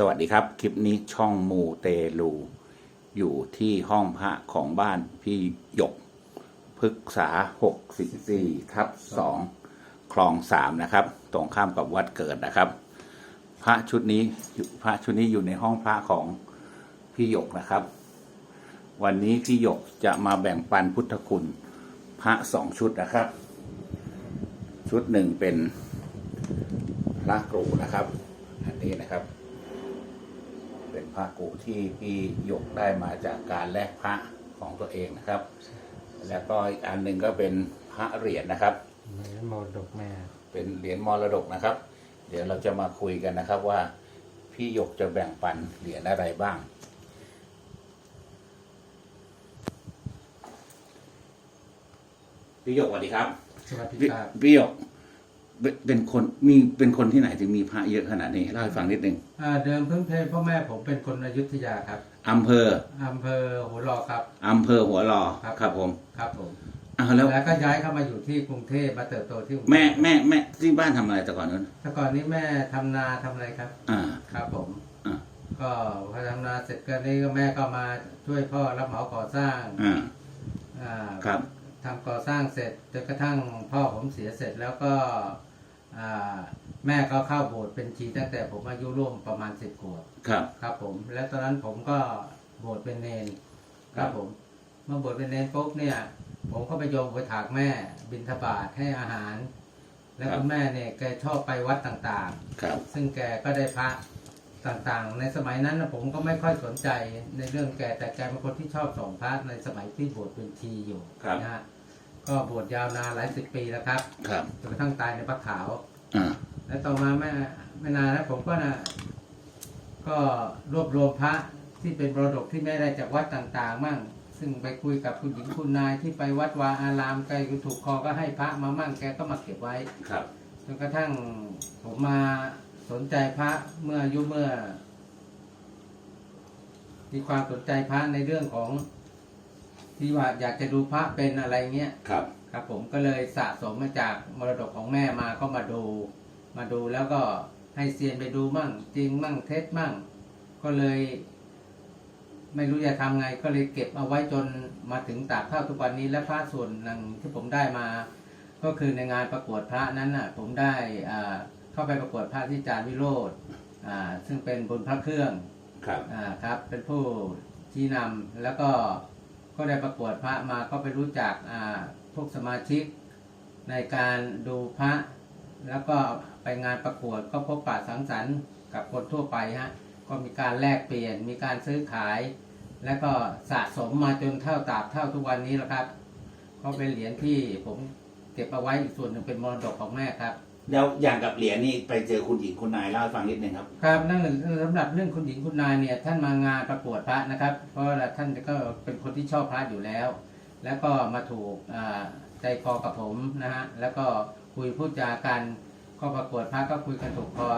สวัสดีครับ คลิปนี้ช่องมูเตลู อยู่ที่ห้องพระของบ้านพี่หยกพฤกษา64ทับ2คลองสามนะครับ ตรงข้ามกับวัดเกิดนะครับ พระชุดนี้พระชุดนี้อยู่ในห้องพระของพี่หยกนะครับ วันนี้พี่หยกจะมาแบ่งปันพุทธคุณ พระสองชุดนะครับ ชุดหนึ่งเป็นพระกรูนะครับ อันนี้นะครับ เป็นพระกูที่พี่หยกได้มาจากการแลกพระของตัวเองนะครับ แล้วก็อีกอันหนึ่งก็เป็นพระเหรียญนะครับ เหมือนมรดกแม่ เป็นเหรียญมรดกนะครับ เดี๋ยวเราจะมาคุยกันนะครับว่าพี่หยกจะแบ่งปันเหรียญอะไรบ้าง พี่หยกสวัสดีครับ สวัสดีพี่ครับ พี่หยก เป็นเป็นคนมีเป็นคนที่ไหนถึงมีพระเยอะขนาดนี้เล่าให้ฟังนิดนึงอ่าเดิมพื้นเพพ่อแม่ผมเป็นคนอยุธยาครับอำเภออำเภอหัวรอครับอำเภอหัวรอครับครับผมครับผมอ้าวแล้วแล้วก็ย้ายเข้ามาอยู่ที่กรุงเทพมาเติบโตที่กรุงเทพแม่แม่แม่ที่บ้านทำอะไรแต่ก่อนนั้นแต่ก่อนนี้แม่ทำนาทำอะไรครับ อ่าครับผมอ่าก็พอทำนาเสร็จก็นี่ก็แม่ก็มาช่วยพ่อรับเหมาก่อสร้างอ่าอ่าครับทำก่อสร้างเสร็จจนกระทั่งพ่อผมเสียเสร็จแล้วก็อ่า แม่ก็เข้าโบสถ์เป็นชีตั้งแต่ผมอายุร่วมประมาณสิบขวบครับ ครับผม และตอนนั้นผมก็บวชเป็นเนนครับผม เมื่อบวชเป็นเนนปุ๊บเนี่ย ผมก็ไปโยมไปถากแม่บิณฑบาตให้อาหาร แล้วคุณแม่เนี่ยแกชอบไปวัดต่างครับๆซึ่งแกก็ได้พระต่างๆ ในสมัยนั้นนะผมก็ไม่ค่อยสนใจในเรื่องแกแต่แกเป็นคนที่ชอบส่งพระในสมัยที่บวชเป็นชีอยู่ครับนะฮะ ก็บวชยาวนานหลายสิบปีแล้วครับครับจนกระทั่งตายในพระขาว อ่าแล้วต่อมาไม่ไม่นานแล้วผมก็นะก็รวบรวมพระที่เป็นมรดกที่แม่ได้จากวัดต่าง ๆ มั่ง ซึ่งไปคุยกับคุณหญิงคุณนายที่ไปวัดวาอารามไกลถูกคอก็ให้พระมามั่งแกก็มาเก็บไว้ครับ จนกระทั่งผมมาสนใจพระเมื่ออายุเมื่อ มีความสนใจพระในเรื่องของ ที่ว่าอยากจะดูพระเป็นอะไรเงี้ยครับ ครับ ผมก็เลยสะสมมาจากมรดกของแม่มาก็มาดู มาดูแล้วก็ให้เซียนไปดูมั่ง จริงมั่งเท็จมั่ง ก็เลย ไม่รู้จะทำไงก็เลยเก็บเอาไว้จนมาถึงตากเท่าทุกวันนี้และพระส่วนหนึ่งที่ผมได้มา ก็คือในงานประกวดพระนั้นน่ะ ผมได้อ่าเข้าไปประกวดพระที่จารย์วิโรธอ่า ซึ่งเป็นบนพระเครื่องครับอ่าครับ เป็นผู้ชี้นำแล้วก็ ก็ได้ประกวดพระมาก็ไปรู้จักพวกสมาชิกในการดูพระ แล้วก็ไปงานประกวดก็พบปะสังสรรค์กับคนทั่วไปฮะก็มีการแลกเปลี่ยน มีการซื้อขาย แล้วก็สะสมมาจนเท่าตาบเท่าทุกวันนี้แหละครับก็เป็นเหรียญที่ผมเก็บเอาไว้อีกส่วนหนึ่งเป็นมรดกของแม่ครับ แล้วอย่างกับเหรียญนี่ไปเจอคุณหญิงคุณนายเล่าให้ฟังนิดนึงครับครับนั่นสำหรับเรื่องคุณหญิงคุณนายเนี่ยท่านมางานประกวดพระนะครับ เพราะว่าท่านก็เป็นคนที่ชอบพระอยู่แล้ว แล้วก็มาถูกใจคอกับผมนะฮะแล้วก็คุยพูดจากันก็ประกวดพระก็คุยกันถูกคอ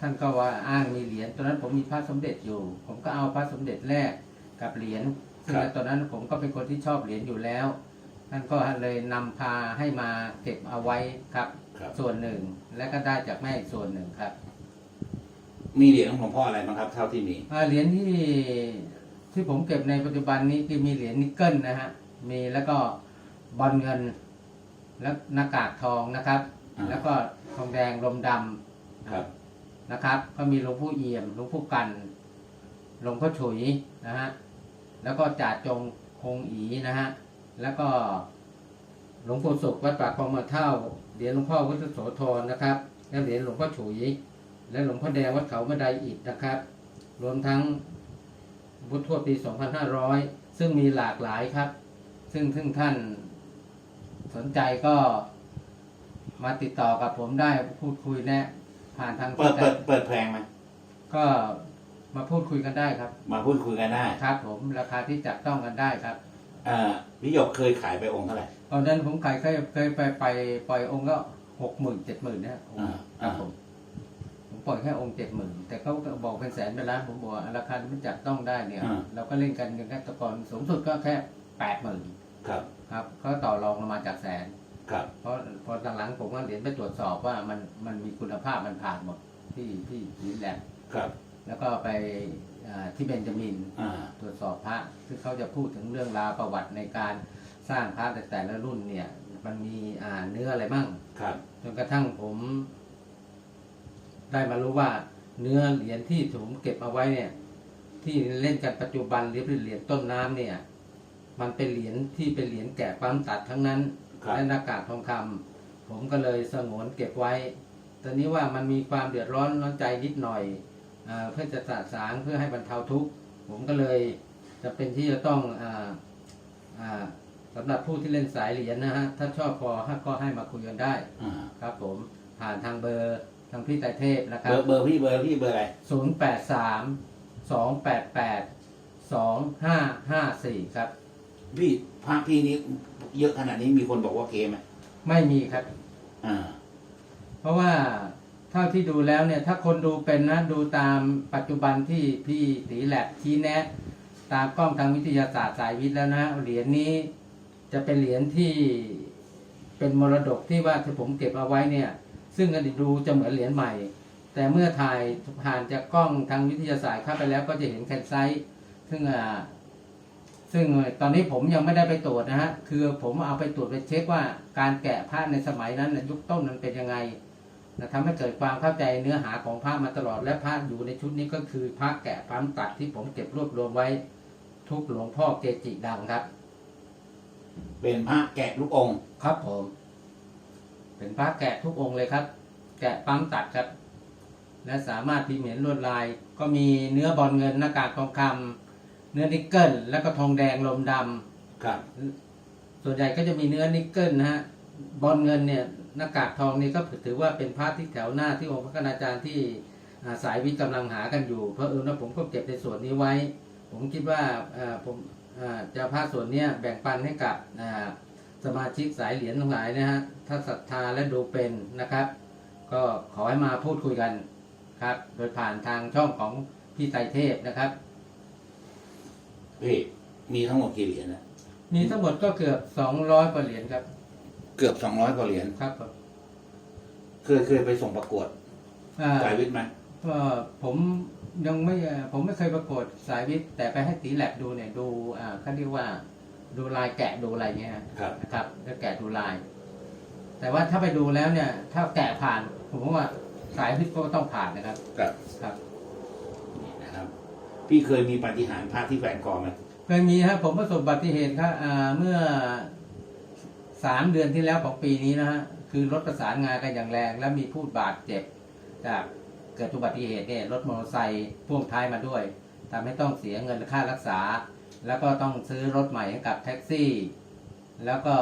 ท่านก็ว่าอ้างมีเหรียญตอนนั้นผมมีพระสมเด็จอยู่ ผมก็เอาพระสมเด็จแรกกับเหรียญซึ่งตอนนั้นผมก็เป็นคนที่ชอบเหรียญอยู่แล้ว ท่านก็เลยนำพาให้มาเก็บเอาไว้ครับ ครับ ส่วนหนึ่ง และก็ได้จากแม่อีกส่วนหนึ่งครับมีเหรียญของหลวงพ่ออะไรบ้างครับ เท่าที่มี อ่าเหรียญที่ที่ผมเก็บในปัจจุบันนี้คือมีเหรียญนิกเกิลนะฮะมีแล้วก็บอลเงิน แล้วหน้ากากทองนะครับ อ่า แล้วก็ทองแดงลมดำ ครับ นะครับก็มีหลวงพ่อเอี่ยมหลวงพ่อกันหลวงพ่อฉุยนะฮะแล้วก็จ่าจงคงอีนะฮะ แล้วก็หลวงปู่สุขวัดปากคลองมาเท่าเหรียญหลวงพ่อวัดโสธรนะครับแล้วเหรียญหลวงพ่อฉุย และหลวงพ่อแดงวัดเขาบันไดอิฐนะครับ รวมทั้งพุทธทวดปี 2500 ซึ่งมีหลากหลายครับ ซึ่งซึ่งท่านสนใจก็มาติดต่อกับผมได้พูดคุยแนะผ่านทางเปิดเปิดเปิดแพงไหมก็มาพูดคุยกันได้ครับ มาพูดคุยกันได้ครับ ผมราคาที่จับต้องกันได้ครับเอ่อพี่หยกเคยขายไปองค์เท่าไหร่ตอนนั้นผมขายเคยเคยไปไปปล่อยองค์ก็หกหมื่นเจ็ดหมื่นนะองค์อ่าครับอ่าผมผมปล่อยแค่องค์เจ็ดหมื่นแต่เขาก็บอกเป็นแสนไปแล้วผมบอกว่าราคาที่มันจับต้องได้เนี่ยเราก็เล่นกันกันแค่ตะกอนสูงสุดก็แค่แปดหมื่นครับครับเขาต่อรองลงมาจากแสน ครับเพราะพอหลังๆผมก็เหรียญไปตรวจสอบว่ามันมันมีคุณภาพมันผ่านหมดที่ที่นี่แหละครับแล้วก็ไปอ่าที่เบนจามิน อ่า ตรวจสอบพระซึ่งเขาจะพูดถึงเรื่องราวประวัติในการสร้างพระแต่แต่ละรุ่นเนี่ย มันมีอ่าเนื้ออะไรบ้างครับจนกระทั่งผม ได้มารู้ว่าเนื้อเหรียญที่ผมเก็บเอาไว้เนี่ย ที่เล่นกันปัจจุบันหรือเป็นเหรียญต้นน้ำเนี่ย มันเป็นเหรียญที่เป็นเหรียญแกะปั๊มตัดทั้งนั้นครับและหน้ากากทองคำผมก็เลยสงวนเก็บไว้ ตอนนี้ว่ามันมีความเดือดร้อนร้อนใจนิดหน่อยอาเพื่อจะสะสางเพื่อให้บรรเทาทุกข์ผมก็เลย จะเป็นที่จะต้องอาอ่าสำหรับผู้ที่เล่นสายเหรียญนะฮะ ถ้าชอบพอก็ให้มาคุยกันได้ อ่าครับ ผมผ่านทางเบอร์ทางพี่ไตรเทพนะคเบรัอบ ร์เบอร์พี่เบอร์พี่เบอร์อะไรศูนย์แปดสามสองแปดแปดสองห้าห้าสี่ครับ พี่พระพี่นี้เยอะขนาดนี้มีคนบอกว่าเกมไหมไม่มีครับ อ่า เพราะว่าเท่าที่ดูแล้วเนี่ย ถ้าคนดูเป็นนะ ดูตามปัจจุบันที่พี่ตีแลบชี้แนะ ตามกล้องทางวิทยาศาสตร์สายวิทย์แล้วนะ เหรียญนี้จะเป็นเหรียญที่เป็นมรดกที่ว่าที่ผมเก็บเอาไว้เนี่ย ซึ่งดูจะเหมือนเหรียญใหม่ แต่เมื่อถ่ายผ่านจากกล้องทางวิทยาศาสตร์เข้าไปแล้วก็จะเห็นแคนไซต์ซึ่งอ่าซึ่งตอนนี้ผมยังไม่ได้ไปตรวจนะฮะ คือผมเอาไปตรวจไปเช็คว่าการแกะผ้าในสมัยนั้นยุคต้นมันเป็นยังไง ทำให้เกิดความเข้าใจเนื้อหาของพระมาตลอดและพระอยู่ในชุดนี้ก็คือพระแกะปั๊มตัดที่ผมเก็บรวบรวมไว้ทุกหลวงพ่อเกจิดังครับ เป็นพระแกะลูกองค์ครับผม เป็นพระแกะทุกองค์เลยครับ แกะปั๊มตัดครับ และสามารถพิมพ์เห็นลวดลาย ก็มีเนื้อบอลเงินหน้ากากทองคำเนื้อนิกเกิลแล้วก็ทองแดงลมดำครับ ส่วนใหญ่ก็จะมีเนื้อนิกเกิลนะฮะบอลเงินเนี่ย หน้ากากทองนี่ก็ถือว่าเป็นพระที่แถวหน้าที่องค์พระคณาจารย์ที่อ่าสายวิทย์กำลังหากันอยู่ เพราะเออนะผมก็เก็บในส่วนนี้ไว้ ผมคิดว่าอ่าผมอ่าจะเอาพระส่วนเนี้ยแบ่งปันให้กับอ่าสมาชิกสายเหรียญทั้งหลายนะฮะถ้าศรัทธาและดูเป็นนะครับ ก็ขอให้มาพูดคุยกันครับ โดยผ่านทางช่องของพี่ไตรเทพนะครับพี่มีทั้งหมดกี่เหรียญนะมีทั้งหมดก็เกือบ200กว่าเหรียญครับ เกือบสองร้อยกว่าเหรียญครับผมเคยเคยไปส่งประกวดอ่าสายวิทย์ไหมก็ผมยังไม่เอ่อผมไม่เคยประกวดสายวิทย์แต่ไปให้ตีแลบดูเนี่ยดูอ่าเขาเรียกว่าดูลายแกะดูอะไรเงี้ยฮะครับ นะครับแล้วแกะดูลาย แต่ว่าถ้าไปดูแล้วเนี่ย ถ้าแกะผ่าน ผมว่าสายวิทย์ก็ต้องผ่านนะครับครับ ครับ นี่นะครับ พี่เคยมีปาฏิหาริย์พระที่แฝงคอไหมเคยมีครับผมประสบอุบัติเหตุครับอ่าเมื่อ สามเดือนที่แล้วของปีนี้นะฮะคือรถประสานงานกันอย่างแรง แล้วมีผู้บาดเจ็บ จากเกิดอุบัติเหตุเนี่ยรถมอเตอร์ไซค์พ่วงท้ายมาด้วยทำให้ต้องเสียเงินค่ารักษา แล้วก็ต้องซื้อรถใหม่ให้กับแท็กซี่ แล้วก็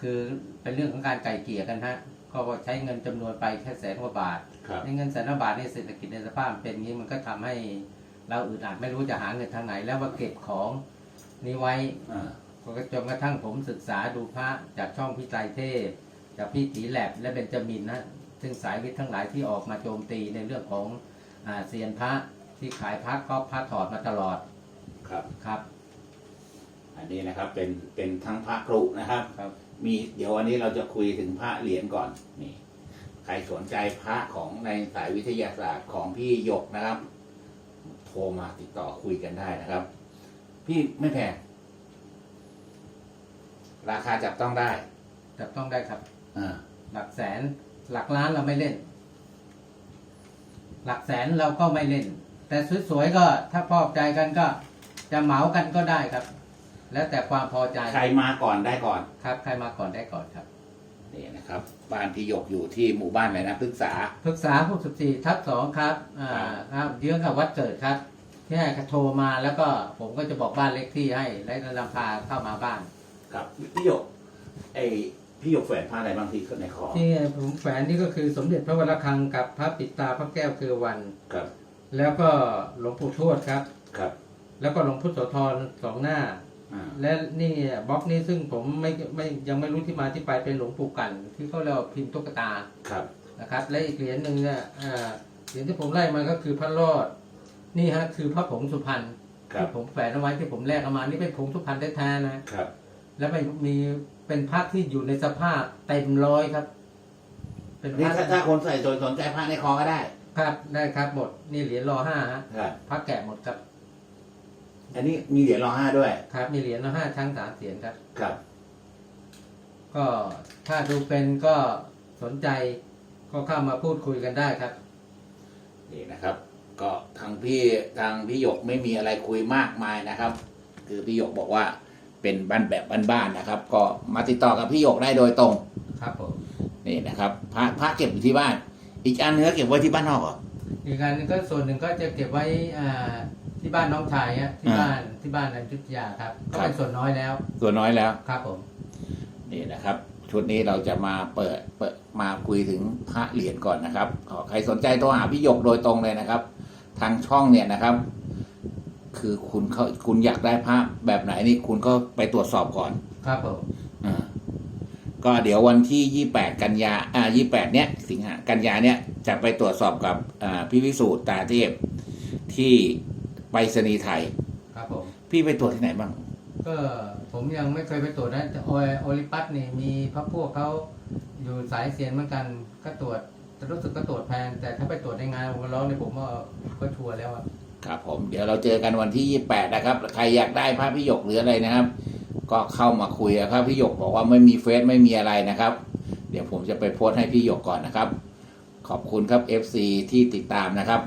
คือเป็นเรื่องของการไก่เกลี่ยกันฮะก็ใช้เงินจำนวนไปแค่แสนกว่าบาทครับในเงินแสนกว่าบาทในเศรษฐกิจในสภาพเป็นอย่างนี้มันก็ทำให้เราอึดอัดไม่รู้จะหาเงินทางไหน แล้วว่าเก็บของนี้ไว้อ่าก็ จนกระทั่งผมศึกษาดูพระจากช่องพี่ไตรเทพ จากพี่ตีแลบและเบนจามินนะซึ่งสายวิทย์ทั้งหลายที่ออกมาโจมตีในเรื่องของอาเซียนพระที่ขายพระก็พระถอดมาตลอดครับครับ อันนี้นะครับเป็นเป็นทั้งพระกรุนะครับครับ มีเดี๋ยววันนี้เราจะคุยถึงพระเหรียญก่อนนี่ใครสนใจพระของในสายวิทยาศาสตร์ของพี่หยกนะครับ โทรมาติดต่อคุยกันได้นะครับ พี่ไม่แพง ราคาจับต้องได้จับต้องได้ครับ อ่าหลักแสน หลักล้านเราไม่เล่น หลักแสนเราก็ไม่เล่น แต่สวยๆก็ถ้าพอใจกันก็จะเหมากันก็ได้ครับ แล้วแต่ความพอใจใครมาก่อนได้ก่อนครับ ใครมาก่อนได้ก่อนครับนี่นะครับ บ้านพี่หยกอยู่ที่หมู่บ้านไหนนะพฤกษา ปรึกษาผู้สิบสี่ทับสองครับ อ่าครับเยื้องกับวัดเกิดครับที่ให้โทรมาแล้วก็ผมก็จะบอกบ้านเลขที่ให้ และนำพาเข้ามาบ้าน ครับพี่หยกไอพี่หยกแฝนผ้าอะไรบ้างที่ในคอที่ผมแฝนนี่ก็คือสมเด็จพระวรคังกับพระปิดตาพระแก้วคือวันครับ แล้วก็หลวงปู่ทวดครับ ครับ แล้วก็หลวงพุทธโสธรสองหน้าอ่าและนี่บล็อกนี้ซึ่งผมไม่ไม่ยังไม่รู้ที่มาที่ไปเป็นหลวงปู่กัน ที่เขาเรียกว่าพิมพ์ตุ๊กตาครับนะครับ และอีกเหรียญหนึ่งเนี่ยอ่าเหรียญที่ผมไล่มาก็คือพระรอด นี่ฮะคือพระผงสุพรรณครับที่ผมแฝงเอาไว้ที่ผมแลกเอามานี่เป็นผงสุพรรณแท้ๆนะครับ แล้วมันมีเป็นพระที่อยู่ในสภาพเต็มร้อยครับ เป็นพนี่ระถ้าถ้าคนใส่สนสนใจผ้าในคอก็ได้ ครับได้ครับหมดนี่เหรียญรอห้าฮะครับ พระแกะหมดครับอันนี้มีเหรียญรอห้าด้วย ครับ มีเหรียญรอห้าช้างสามเสียนครับ ครับ ก็ถ้าดูเป็นก็สนใจก็เข้ามาพูดคุยกันได้ครับ นี่นะครับ ก็ทางพี่ทางพี่หยกไม่มีอะไรคุยมากมายนะครับ คือพี่หยกบอกว่า เป็นบ้านแบบบ้านๆนะครับ ก็มาติดต่อกับพี่หยกได้โดยตรง ครับผมนี่นะครับพระพระเก็บอยู่ที่บ้าน อีกอันเนื้อเก็บไว้ที่บ้านนอกเหรออีกอันหนึงก็ส่วนหนึ่งก็จะเก็บไว้อ่าที่บ้านน้องชายฮะที่อ่าบ้านที่บ้านอยุธยาครับ ก็ครับเป็นส่วนน้อยแล้ว ส่วนน้อยแล้วครับผมนี่นะครับ ชุดนี้เราจะมาเปิดเปิดมาคุยถึงพระเหรียญก่อนนะครับขอใครสนใจโทรหาพี่หยกโดยตรงเลยนะครับ ทางช่องเนี่ยนะครับ คือคุณเขาคุณอยากได้พระแบบไหนนี่คุณก็ไปตรวจสอบก่อน ครับผมอ่าก็เดี๋ยววันที่ยี่แปดกันยาอ่ายี่แปดเนี้ยสิงหากันยาเนี้ยจะไปตรวจสอบกับอ่าพี่วิสูตรตาเทพที่ไปรษณีย์ไทย ครับผม พี่ไปตรวจที่ไหนบ้าง ก็ผมยังไม่เคยไปตรวจนะแต่โอโอลิปัสนี่มีพระพวกเขาอยู่สายเสียนเหมือนกันก็ตรวจแต่รู้สึกก็ตรวจแพงแต่ถ้าไปตรวจในงานวงล้อเนี่ยผมว่าก็ชัวร์แล้วอะ ครับผมเดี๋ยวเราเจอกันวันที่ 28 นะครับ ใครอยากได้ภาพพี่หยกหรืออะไรนะครับ ก็เข้ามาคุยครับพี่หยกบอกว่าไม่มีเฟซไม่มีอะไรนะครับ เดี๋ยวผมจะไปโพสต์ให้พี่หยกก่อนนะครับ ขอบคุณครับ FC ที่ติดตามนะครับ